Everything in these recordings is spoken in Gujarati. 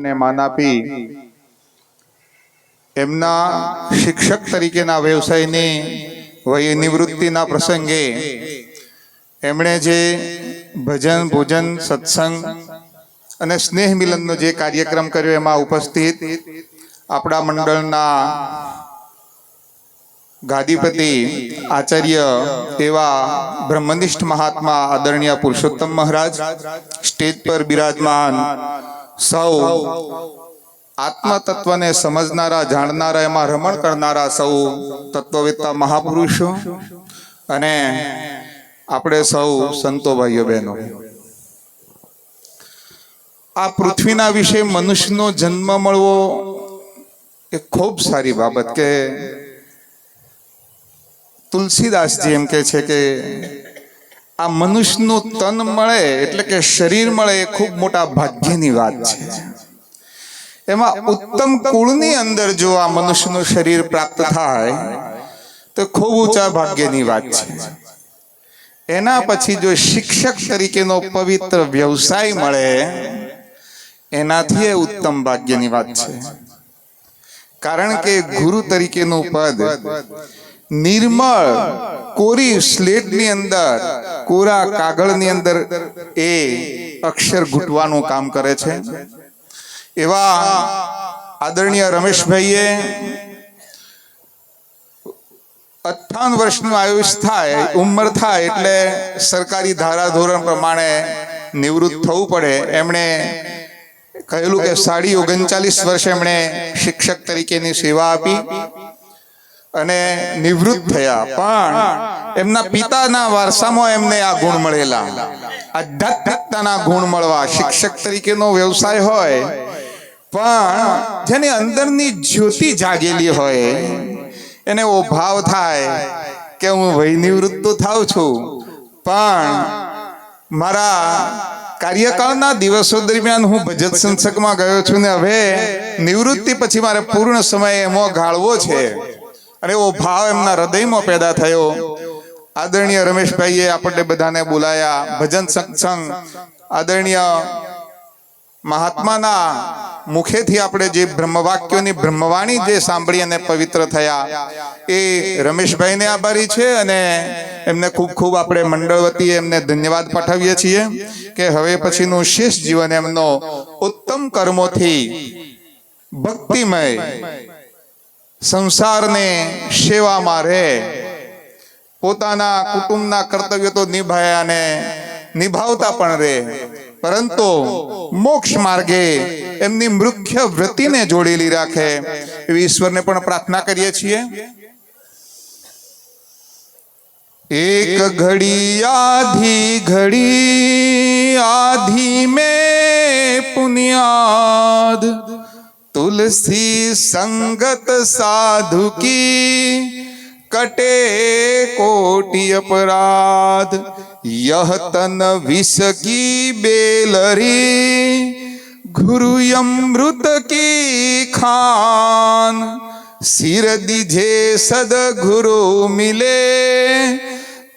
ને માન આપી એમના શિક્ષક તરીકેના વ્યવસાયની વય નિવૃત્તિના પ્રસંગે એમણે જે ભજન, ભોજન, સત્સંગ અને સ્નેહ મિલનનો જે કાર્યક્રમ કર્યો એમાં ઉપસ્થિત આપણા મંડળના ગાદીપતિ આચાર્ય એવા બ્રહ્મનિષ્ઠ મહાત્મા આદરણીય પુરુષોત્તમ મહારાજ, સ્ટેજ પર બિરાજમાન સૌ આત્મા તત્વને સમજનારા જાણનારા એમાં રમણ કરનારા સૌ તત્વવેત્તા મહાપુરુષો અને આપણે સૌ સંતો ભાઈઓ બહેનો. આ પૃથ્વીના વિશે મનુષ્યનો જન્મ મળવો એ ખૂબ સારી બાબત કે તુલસીદાસજી એમ કે છે કે આ મનુષ્યનું તન મળે એટલે કે શરીર મળે એ ખૂબ મોટા ભાગ્યની વાત છે. એમાં ઉત્તમ કુળની અંદર જો આ મનુષ્યનું શરીર પ્રાપ્ત થાય, તો ખૂબ ઊંચા ભાગ્યની વાત છે. એના પછી જો શિક્ષક તરીકેનો પવિત્ર વ્યવસાય મળે, એનાથી એ ઉત્તમ ભાગ્યની વાત છે. કારણ કે ગુરુ તરીકેનું પદ નિર્મળ કોરી સ્લેટની અંદર, કોરા કાગળની અંદર એ અક્ષર ઘૂંટવાનું કામ કરે છે. એવા આદરણીય રમેશભાઈએ અઠ્ઠાવન વર્ષનું આયુષ થાય, ઉંમર થાય એટલે સરકારી ધારાધોરણ પ્રમાણે નિવૃત્ત થવું પડે. એમણે કહેલું કે સાડી ઓગણચાલીસ વર્ષ એમણે શિક્ષક તરીકેની સેવા આપી. અને નિવૃત્ત થયા. પણ એમના પિતાના વારસામાં એમને આ ગુણ મળેલા. આધ્યાત્મિકતાના ગુણ મળવા શિક્ષક તરીકેનો વ્યવસાય હોય, પણ જેની અંદરની જ્યોતિ જાગેલી હોય, એને એવો ભાવ થાય કે હું વય નિવૃત્ત તો થાઉં છું. પણ મારા કાર્યકાળના દિવસો દરમિયાન હું ભજત સંસદમાં ગયો છું ને હવે નિવૃત્તિ પછી મારે પૂર્ણ સમય એમાં ગાળવો છે. અને એવો ભાવ એમના હૃદયમાં પેદા થયો. આદરણીય રમેશભાઈએ આપણને બધાને બોલાયા. ભજન સત્સંગ આદરણીય મહાત્માના મુખેથી આપણે જે બ્રહ્મવાક્યોની બ્રહ્મવાણી જે સાંભળી અને પવિત્ર થયા, એ રમેશભાઈને આભારી છે અને એમને ખૂબ ખૂબ આપણે મંડળ વતીએ એમને ધન્યવાદ પાઠવીએ છીએ કે હવે પછીનું શેષ જીવન એમનો ઉત્તમ કર્મોથી ભક્તિમય સંસારને સેવામાં રહે. પોતાના કુટુંબના કર્તવ્ય તો નિભાયા ને નિભાવતા પણ રહે. પરંતુ મોક્ષ માર્ગે એમની મુખ્ય વૃત્તિને જોડેલી રાખે. એવી ઈશ્વરને પણ પ્રાર્થના કરીએ છીએ. એક ઘડી આધી ઘડી આધી મેં પુનિયાદ. તુલસી સંગત સાધુ કી કટે કોટી અપરાધ યહ તન વિષ કી બેલરી ગુરુ અમૃત કી ખાન સિર દીજે સદગુરુ મિલે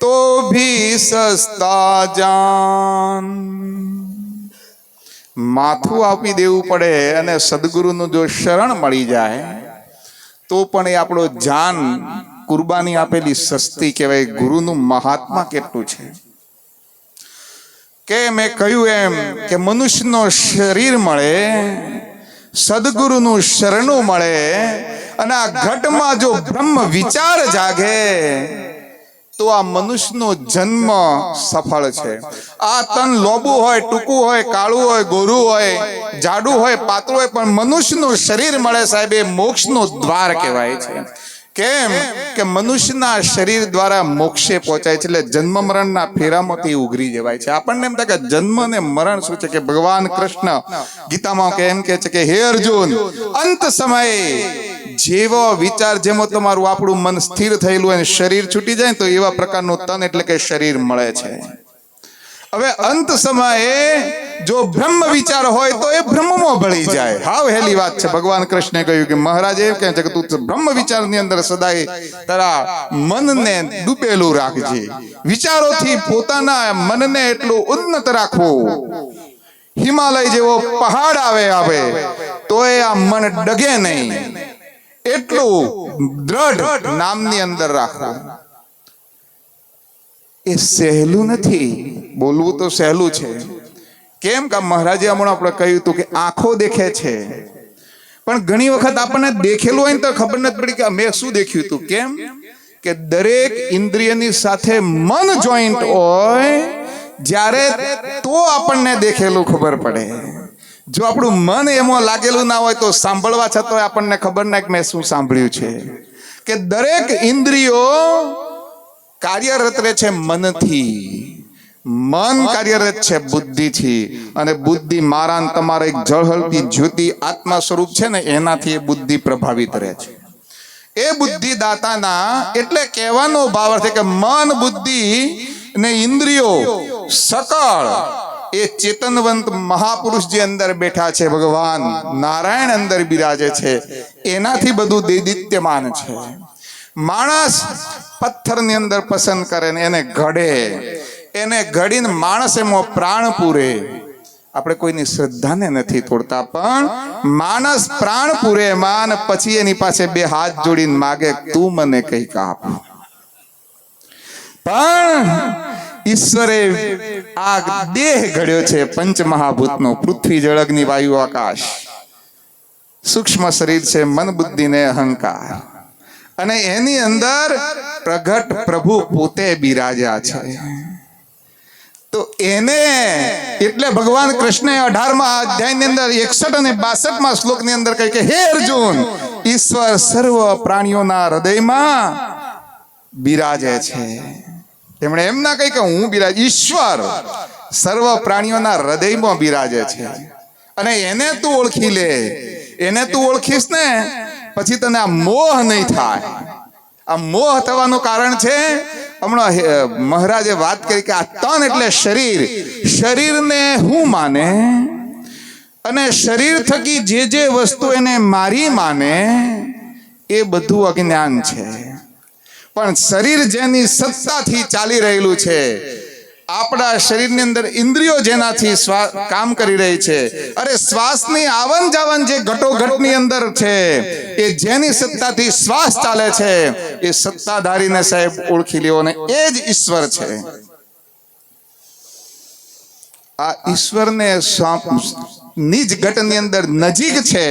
તો ભી સસ્તા જાન માથું આપી દેવું પડે અને સદગુરુનું જો શરણ મળી જાય તો પણ એ આપણો જાન કુરબાની આપેલી સસ્તી કહેવાય ગુરુનું મહાત્મા કેટલું છે. કે મેં કહ્યું એમ કે મનુષ્યનો શરીર મળે સદગુરુનું શરણું મળે અને આ ઘટમાં જો બ્રહ્મ વિચાર જાગે તો આ મનુષ્યનો જન્મ સફળ છે. આ તન લોબુ હોય, ટૂંકું હોય, કાળું હોય, ગોરું હોય, જાડું હોય, પાતળું હોય, પણ મનુષ્યનું શરીર મળે સાહેબ એ મોક્ષનું દ્વાર કહેવાય છે. કેમ? કે મનુષ્યના શરીર દ્વારા મોક્ષે પહોંચાય છે, એટલે જન્મ મરણના ફેરામાંથી ઉઘરી જવાય છે. આપણને એમ થાય કે જન્મ ને મરણ શું છે કે ભગવાન કૃષ્ણ ગીતામાં કે એમ કે છે કે, હે અર્જુન, અંત સમયે જેવો વિચાર જેમાં તમારું આપણું મન સ્થિર થયેલું અને શરીર છૂટી જાય તો એવા પ્રકારનું તન એટલે કે શરીર મળે છે. હવે અંત સમયે જો બ્રહ્મ વિચાર હોય તો એ બ્રહ્મમાં ભળી જાય. હાવ હેલી વાત છે. ભગવાન કૃષ્ણે કહ્યું કે મહારાજ એમ કહે છે કે તું બ્રહ્મ વિચારની અંદર સદાય તારા મનને ડૂબેલું રાખજે. વિચારોથી પોતાના મનને એટલું ઉન્નત રાખવું. હિમાલય જેવો પહાડ આવે આવે તો એ આ મન ડગે નહીં. એટલું દ્રઢ નામની અંદર રાખવું. એ સહેલું નથી. બોલવું તો સહેલું છે. કેમ કે મહારાજે હમણાં આપણે કહ્યું હતું કે આંખો દેખે છે. પણ ઘણી વખત આપણને દેખેલું હોય ને તો ખબર નથી પડી કે મેં શું દેખ્યું હતું. કેમ? કે દરેક ઇન્દ્રિયની સાથે મન જોઈન્ટ હોય જ્યારે તો આપણને દેખેલું ખબર પડે. જો આપણું મન એમાં લાગેલું ના હોય તો સાંભળવા છતાં આપણને ખબર ના કે મેં શું સાંભળ્યું છે. કે દરેક ઇન્દ્રિયો કાર્યરત રહે છે મનથી. મન કાર્યરત છે બુદ્ધિથી. અને બુદ્ધિ મારા તમારા એક જળહળતી જ્યોતિ આત્મા સ્વરૂપ છે ને, એનાથી એ બુદ્ધિ પ્રભાવિત રહે છે. એ બુદ્ધિ દાતાના એટલે કહેવાનો ભાવ છે કે મન બુદ્ધિ ને ઇન્દ્રિયો સકળ એ ચેતનવંત મહાપુરુષ જે અંદર બેઠા છે, ભગવાન નારાયણ અંદર બિરાજે છે, એનાથી બધું દૈદિત્યમાન છે. માણસ પથ્થરની અંદર પસંદ કરે ને એને ઘડે, એને ઘડીને માણસ એમાં પ્રાણ પૂરે. આપણે કોઈની શ્રદ્ધાને નથી તોડતા, પણ માણસ પ્રાણ પૂરે માન, પછી એની પાસે બે હાથ જોડીને માગે, તું મને કંઈક આપ. પણ ઈશ્વરે આ દેહ ઘડ્યો છે પંચ મહાભૂતનો પૃથ્વી જળ અગ્નિ વાયુ આકાશ. સૂક્ષ્મ શરીર છે, મન બુદ્ધિ ને અહંકાર. અને એની અંદર પ્રગટ પ્રભુ પોતે બિરાજ્યા છે. તો એને એટલે ભગવાન કૃષ્ણે અઢારમાં અધ્યાયની અંદર એકસઠ અને બાસઠમાં શ્લોકની અંદર કહે કે, હે અર્જુન, ઈશ્વર સર્વ પ્રાણીઓના હૃદયમાં બિરાજે છે. તેમણે એમ ના કહી કે હું બિરાજ, ઈશ્વર. સર્વ પ્રાણીઓના હૃદયમાં બિરાજે છે. અને એને તું ઓળખી લે. એને તું ઓળખીશ ને, પછી તને આ મોહ નહીં થાય. આ મોહ થવાનું કારણ છે, હમણાં મહારાજે વાત કરી કે આ તન એટલે શરીર. શરીરને હું માને? અને શરીર થકી જે જે વસ્તુ એને મારી માને, એ બધું અજ્ઞાન છે. પણ શરીર જેની સત્તાથી ચાલી રહેલું છે. આપણા શરીરની અંદર ઇન્દ્રિયો જેનાથી કામ કરી રહી છે. અરે શ્વાસની આવન જાવન જે ઘટોઘટની અંદર છે, એ જેની સત્તાથી શ્વાસ ચાલે છે, એ સત્તાધારીને સાહેબ ઓળખી લ્યો ને એ જ ઈશ્વર છે. આ ઈશ્વરને નિજ ઘટની અંદર નજીક છે.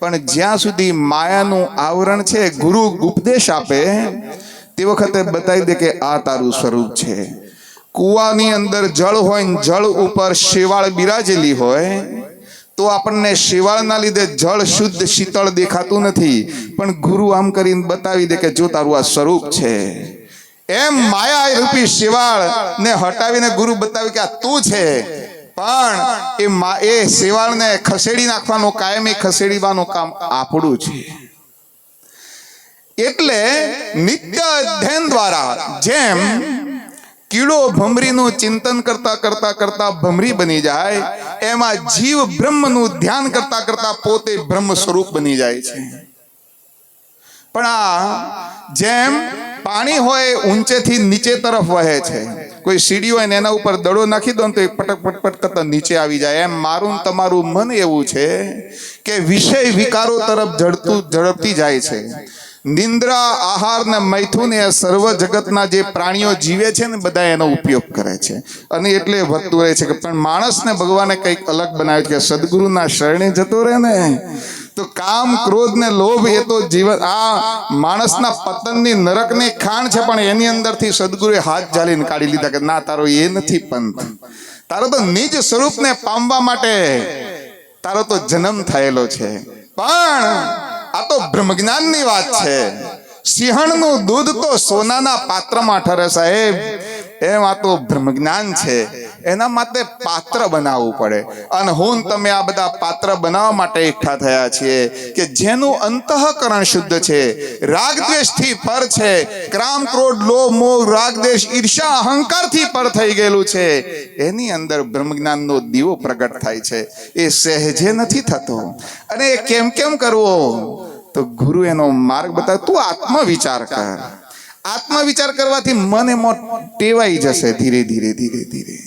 પણ જ્યાં સુધી માયાનું આવરણ છે, ગુરુ ઉપદેશ આપે, તે વખતે બતાવી દે કે આ તારું સ્વરૂપ છે. કૂવાની અંદર જળ હોય ને જળ ઉપર શેવાળ બિરાજેલી હોય, તો આપણને શેવાળના લીધે જળ શુદ્ધ શીતળ દેખાતું નથી. પણ ગુરુ આમ કરીને બતાવી દે કે જો તારું આ સ્વરૂપ છે. એમ માયા રૂપી શેવાળ ને હટાવીને ગુરુ બતાવી કે આ તું છે. પણ એ એ શેવાળને ખસેડી નાખવાનું, કાયમી ખસેડીવાનું કામ આપણું છે. એટલે નિત્ય અધ્યયન દ્વારા જેમ કીડો ભમરીનું ચિંતન કરતા કરતા કરતા ભમરી બની જાય, એમાં જીવ બ્રહ્મનું ધ્યાન કરતા કરતા પોતે બ્રહ્મ સ્વરૂપ બની જાય છે. પણ આ જેમ પાણી હોય, ઊંચેથી નીચે તરફ વહે છે. કોઈ સીડી હોય ને એના ઉપર દડો નાખી દો ને તો એ પટક પટપટ કરતા નીચે આવી જાય. એમ મારું તમારું મન એવું છે કે વિષય વિકારો તરફ ઝડતું ઝડપતી જાય છે. નિંદ્રા, આહાર ને મૈથુન એ સર્વ જગતના જે પ્રાણીઓ જીવે છે ને બધા એનો ઉપયોગ કરે છે. અને એટલે વધતું રહે છે કે પણ માણસને ભગવાને કંઈક અલગ બનાવ્યું છે સદગુરુના શરણે જતો રહે ને તો કામ ક્રોધ ને લોભ એ તો જીવન. આ માણસના પતનની નરકની ખાણ છે, પણ એની અંદરથી સદગુરુએ હાથ જાલીને કાઢી લીધા કે, ના, તારો એ નથી પંથ. તારો તો નિજ સ્વરૂપને પામવા માટે તારો તો જન્મ થયેલો છે. પણ આ તો બ્રહ્મજ્ઞાનની વાત છે. સિંહણનું દૂધ તો સોનાના પાત્રમાં ઠરે સાહેબ. એમ આ તો બ્રહ્મજ્ઞાન છે. એના માટે પાત્ર બનાવવું પડે. અને હું તમે આ બધા પાત્ર બનાવવા માટે એકઠા થયા છીએ કે જેનું અંતઃકરણ શુદ્ધ છે. રાગ દ્વેષથી પર છે. ક્રામ, ક્રોધ, લોભ, મોહ રાગ દ્વેષ ઈર્ષા અહંકારથી પર થઈ ગયેલું છે. એની અંદર બ્રહ્મજ્ઞાનનો દીવો પ્રગટ થાય છે. એ સહેજે નથી થતો. અને એ કેમ કેમ કરવો? તો ગુરુ એનો માર્ગ બતાવે, તું આત્મવિચાર કર. આત્મવિચાર કરવાથી મન એમાં ટેવાઈ જશે ધીરે ધીરે ધીરે ધીરે.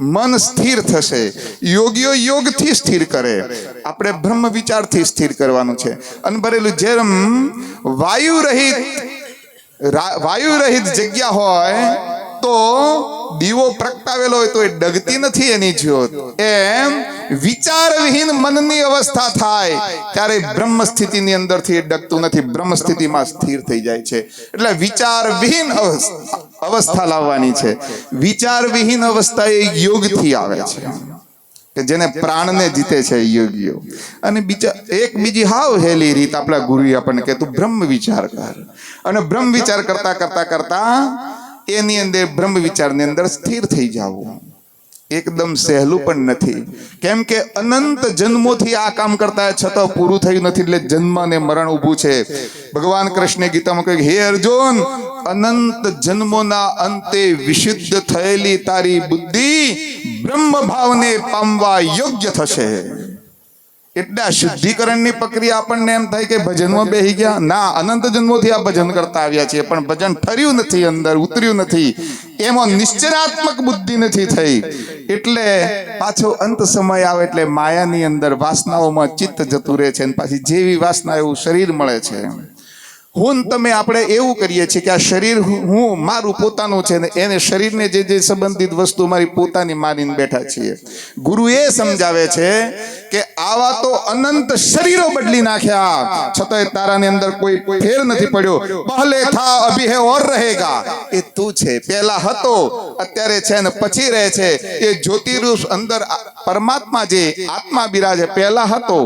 મન સ્થિર થશે. યોગીઓ યોગથી સ્થિર કરે. આપણે બ્રહ્મ વિચારથી સ્થિર કરવાનું છે. અને ભરેલું જેમ વાયુ રહિત વાયુ રહિત જગ્યા હોય, તો દીવો પ્રગટાવેલો હોય તો એ ડગતી નથી એની જ્યોત. એમ વિચાર વિહીન મનની અવસ્થા થાય ત્યારે બ્રહ્મ સ્થિતિની અંદરથી એ ડગતું નથી. બ્રહ્મ સ્થિતિમાં સ્થિર થઈ જાય છે. એટલે વિચાર વિહીન અવસ્થા લાવવાની છે. વિચાર વિહીન અવસ્થા એ યોગથી આવે છે. કે જેને પ્રાણને જીતે છે યોગીઓ. અને બીજા, એક બીજી હાવ હેલી રીત આપણા ગુરુએ આપણને કે તું બ્રહ્મ વિચાર કર. અને બ્રહ્મ વિચાર કરતા કરતા કરતા એની અંદર બ્રહ્મ વિચારની અંદર સ્થિર થઈ જાવું. એકદમ સહેલું પણ નથી. કેમ કે અનંત જન્મોથી આ કામ કરતા છતાં પૂરું થયું નથી એટલે જન્મ અને મરણ ઊભું છે. ભગવાન કૃષ્ણે ગીતામાં કહ્યું, હે અર્જુન, અનંત જન્મોના અંતે વિશુદ્ધ થયેલી તારી બુદ્ધિ બ્રહ્મ ભાવને પામવા યોગ્ય થશે. એટલે આ શુદ્ધિકરણની પ્રક્રિયા આપણને એમ થાય કે ભજનમાં બેહી ગયા. ના, અનંત જન્મોથી આ ભજન કરતા આવ્યા છીએ, પણ ભજન ઠર્યું નથી અંદર, ઉતર્યું નથી. એમાં નિશ્ચયાત્મક બુદ્ધિ નથી થઈ. એટલે પાછો અંત સમય આવે એટલે માયાની અંદર વાસનાઓમાં ચિત્ત જતું રહે છે અને પાછી જેવી વાસના એવું શરીર મળે છે. હું તમે આપણે એવું કરીએ છીએ કે આ શરીર હું મારું પોતાનું છે ને એને શરીરને જે જે સંબંધિત વસ્તુ મારી પોતાની માનીને બેઠા છીએ. ગુરુ એ સમજાવે છે કે આવા તો અનંત શરીરો બદલી નાખ્યા. છતાંય તારાની અંદર કોઈ ફેર નથી પડ્યો. પહેલે થા, અભી હે ઓર રહેગા. એ તું છે. પહેલા હતો, અત્યારે છે ને પછી રહે છે. એ જ્યોતિરૂપ અંદર પરમાત્મા જે આત્મા બિરાજે પહેલા હતો,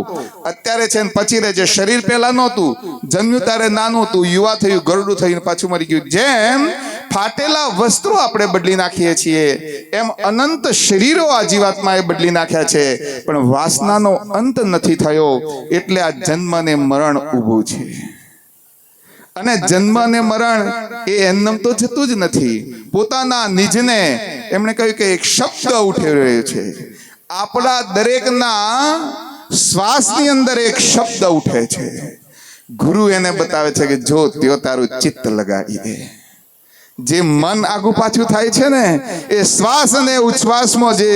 અત્યારે છે ને પછી રહે છે. શરીર પહેલા નહોતું. જન્મ્યું ત્યારે નાનું હતું. યુવા થયું, ગરડું થયું પાછું મરી ગયું. જેમ ફાટેલા વસ્ત્રો આપણે બદલી નાખીએ છીએ. એમ અનંત શરીરો આ જીવાત્માએ બદલી નાખ્યા છે. પણ વાસનાનો અંત નથી થયો. એટલે આ જન્મ ને મરણ ઊભું છે. અને જન્મ અને મરણ એ એમનેમ તો જતું જ નથી. પોતાના નિજને એમણે કહ્યું કે એક શબ્દ ઉઠી રહ્યો છે. આપણા દરેકના શ્વાસની અંદર એક શબ્દ ઉઠે છે. ગુરુ એને બતાવે છે કે જો તેઓ તારું ચિત્ત લગાવી દે જે મન આગુ પાછું થાય છે ને, એ શ્વાસ અને ઉચ્છ્વાસમાં જે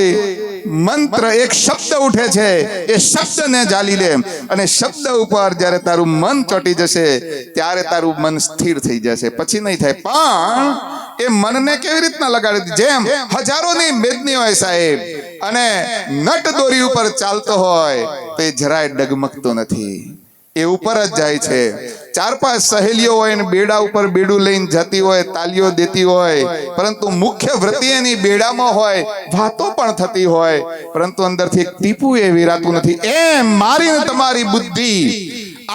મંત્ર, એક શબ્દ ઉઠે છે, એ શબ્દને જાલી લે. અને શબ્દ ઉપર જ્યારે તારું મન ચોટી જશે, ત્યારે તારું મન સ્થિર થઈ જશે. પછી નહીં થાય. પણ એ મનને કેવી રીતના લગાડી? જેમ હજારોની મેદની હોય સાહેબ. અને નટ દોરી ઉપર ચાલતો હોય, તો એ જરાય ડગમગતો નથી. એ ઉપર જ જાય છે. ચાર પાંચ સહેલીઓ હોય ને બેડા ઉપર બેડું લઈને જતી હોય, તાલીઓ દેતી હોય, પરંતુ મુખ્ય વ્રતિ એની બેડામાં હોય, વાતો પણ થતી હોય, પરંતુ અંદરથી ટીપું એ વિરાતું નથી. એમ મારીને તમારી બુદ્ધિ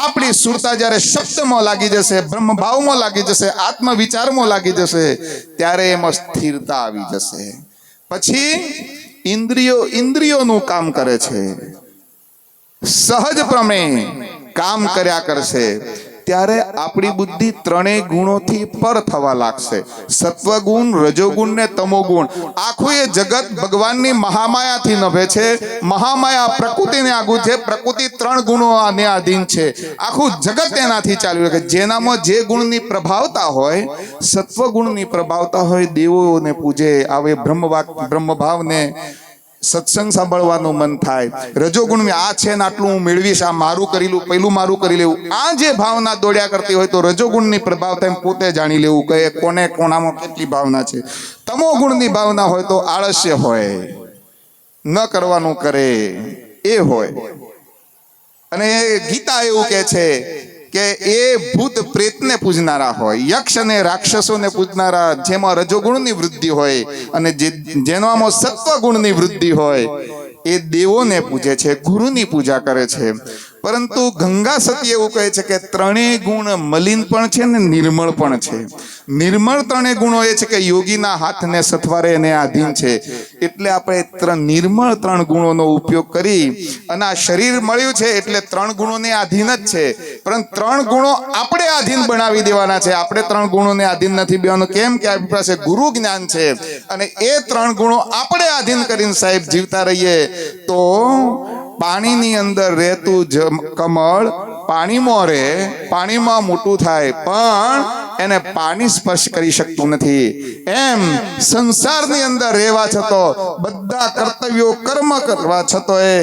આપણી સુરતા જ્યારે શબ્દમાં લાગી જશે બ્રહ્મ ભાવમાં લાગી જશે આત્મ વિચારમાં લાગી જશે, ત્યારે એમાં સ્થિરતા આવી જશે. પછી ઇન્દ્રિયો ઇન્દ્રિયોનું કામ કરે છે. સહજ પ્રમેય કામ કર્યા કરશે. ત્યારે આપણી બુદ્ધિ ત્રણેય ગુણોથી પર થવા લાગશે. સત્વગુણ, રજોગુણ ને તમોગુણ. આખું એ જગત ભગવાનની મહામાયાથી નભે છે. મહામાયા પ્રકૃતિને આગું છે. પ્રકૃતિ ત્રણ ગુણો આને આધીન છે. આખું જગત એનાથી ચાલ્યું રહે જેનામાં જે ગુણની પ્રભાવતા હોય, સત્વગુણની પ્રભાવતા હોય, દેવોને પૂજે, આવે બ્રહ્મવાક, બ્રહ્મભાવને સત્સંગ સાંભળવાનું મન થાય. રજોગુણ આ છે ને આટલું હું મેળવીશ, આ મારું કરી લઉં પેલું મારું કરી લેવું. આ જે ભાવના દોડ્યા કરતી હોય તો રજોગુણની પ્રભાવ થાય પોતે જાણી લેવું કે કોને કોનામાં કેટલી ભાવના છે. તમો ગુણની ભાવના હોય તો આળસ્ય હોય. ન કરવાનું કરે. એ હોય. અને ગીતા એવું કે છે કે એ ભૂત પ્રેતને પૂજનારા હોય, યક્ષ અને રાક્ષસોને પૂજનારા, જેમાં રજોગુણની વૃદ્ધિ હોય અને જેનામાં સત્વગુણની વૃદ્ધિ હોય, એ દેવોને પૂજે છે, ગુરુની પૂજા કરે છે. પરંતુ ગંગા સતી એવું કહે છે કે ત્રણેય ગુણ મલિન પણ છે ને નિર્મળ પણ છે. નિર્મળ ત્રણેય ગુણો એ છે કે યોગીના હાથને સથવારે એને આધીન છે. એટલે આપણે ત્રણ નિર્મળ ત્રણ ગુણોનો ઉપયોગ કરી અને આ શરીર મળ્યું છે એટલે ત્રણ ગુણોને આધીન જ છે. પરંતુ ત્રણ ગુણો આપણે આધીન બનાવી દેવાના છે. આપણે ત્રણ ગુણોને આધીન નથી બેવાનું. કેમ કે આપણી પાસે ગુરુ જ્ઞાન છે અને એ ત્રણ ગુણો આપણે આધીન કરીને સાહેબ જીવતા રહીએ તો પાણીની અંદર રહેતું કમળ પાણીમાં રહે પાણીમાં મોટું થાય, પણ એને પાણી સ્પર્શ કરી શકતું નથી. એમ સંસારની અંદર રહેવા છતો, બધા કર્તવ્યો કર્મ કરવા છતો એ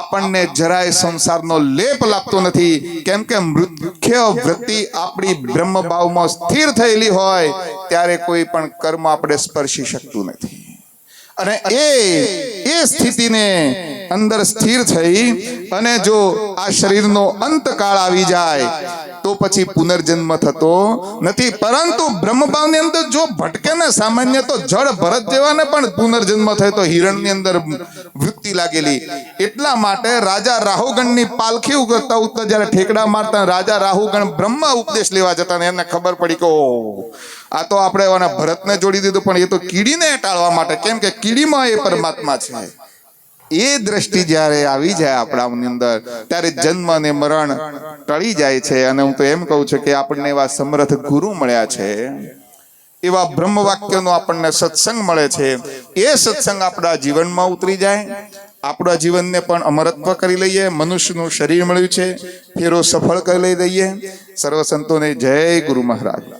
આપણને જરાય સંસારનો લેપ લાગતો નથી. કેમ કે મુખ્ય વૃત્તિ આપણી બ્રહ્મભાવમાં સ્થિર થયેલી હોય, ત્યારે કોઈ પણ કર્મ આપણે સ્પર્શી શકતું નથી. અને એ એ સ્થિતિને અંદર સ્થિર થઈ અને જો આ શરીરનો અંતકાળ આવી જાય તો પછી પુનર્જન્મ થતો નથી. પરંતુ બ્રહ્મભાવની અંદર જો ભટકે ને સામાન્ય તો જળ ભરત જેવાને પણ પુનર્જન્મ થાય તો હિરણની અંદર વૃત્તિ લાગેલી. એટલા માટે રાજા રાહુગણની પાલખી ઉગતા ઉગતા જ્યારે ઠેકડા મારતા રાજા રાહુગણ બ્રહ્મ ઉપદેશ લેવા જતા ને એમને ખબર પડી કે આ તો આપણે એના ભરતને જોડી દીધું, પણ એ તો કીડીને ટાળવા માટે. કેમ કે કીડીમાં એ પરમાત્મા છે. એ દ્રષ્ટિ જ્યારે આવી જાય આપણાની અંદર, ત્યારે જન્મ અને મરણ ટળી જાય છે. અને હું તો એમ કહું છું કે આપણને એવા સમર્થ ગુરુ મળ્યા છે. એવા બ્રહ્મ વાક્યનો આપણને સત્સંગ મળે છે. એ સત્સંગ આપણા જીવનમાં ઉતરી જાય. આપણા જીવનને પણ અમરત્વ કરી લઈએ. મનુષ્યનું શરીર મળ્યું છે. ફેરો સફળ કરી લઈ દઈએ. સર્વ સંતોને જય ગુરુ મહારાજ.